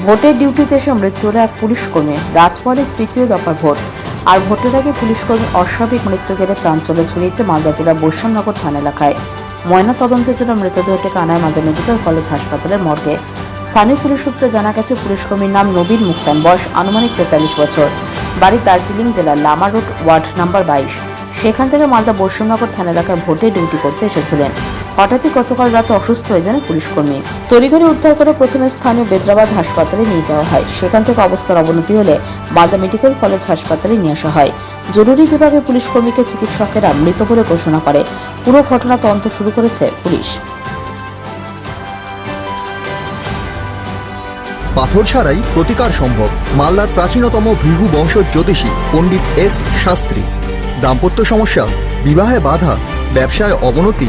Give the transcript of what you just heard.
ভোটের ডিউটিতে এসে মৃত্যু হলো এক পুলিশ কর্মী। রাত পরে তৃতীয় দফার ভোট। আর ভোটের আগে পুলিশ কর্মীর অস্বাভাবিক মৃত্যু ঘিরে চাঞ্চল্য ছড়িয়েছে মালদা জেলার বৈষ্ণবনগর থানা এলাকায়। ময়না তদন্তের জন্য মৃতদেহটিকে আনায় মালদা মেডিকেল কলেজ হাসপাতালের মর্গে। স্থানীয় পুলিশ সূত্রে জানা গেছে পুলিশকর্মীর নাম নবীন মুক্তান বয়স আনুমানিক তেতাল্লিশ বছর। বাড়ি দার্জিলিং জেলার লামা রোড ওয়ার্ড নাম্বার বাইশ। সেখান থেকে মালদা বৈষ্ণবনগর থানা এলাকায় ভোটে ডিউটি করতে এসেছিলেন। হঠাৎই গতকাল রাতে অসুস্থ হয়ে যান পুলিশ কর্মী। তড়িঘড়ি উদ্ধার করে প্রথমে স্থানীয় বেদ্রাবাদ হাসপাতালে নিয়ে যাওয়া হয়। সেখান থেকে অবস্থার অবনতি হলে মালদা মেডিকেল কলেজ হাসপাতালে নিয়ে আসা হয়। জরুরি বিভাগে পুলিশ কর্মীকে চিকিৎসকেরা মৃত বলে ঘোষণা করে। পুরো ঘটনা তদন্ত শুরু করেছে পুলিশ। পাথর ছাড়াই প্রতিকার সম্ভব। মালদার প্রাচীনতম ভৃগু বংশ জ্যোতিষী পণ্ডিত এস শাস্ত্রী। দাম্পত্য সমস্যা, বিবাহে বাধা, ব্যবসায় অবনতি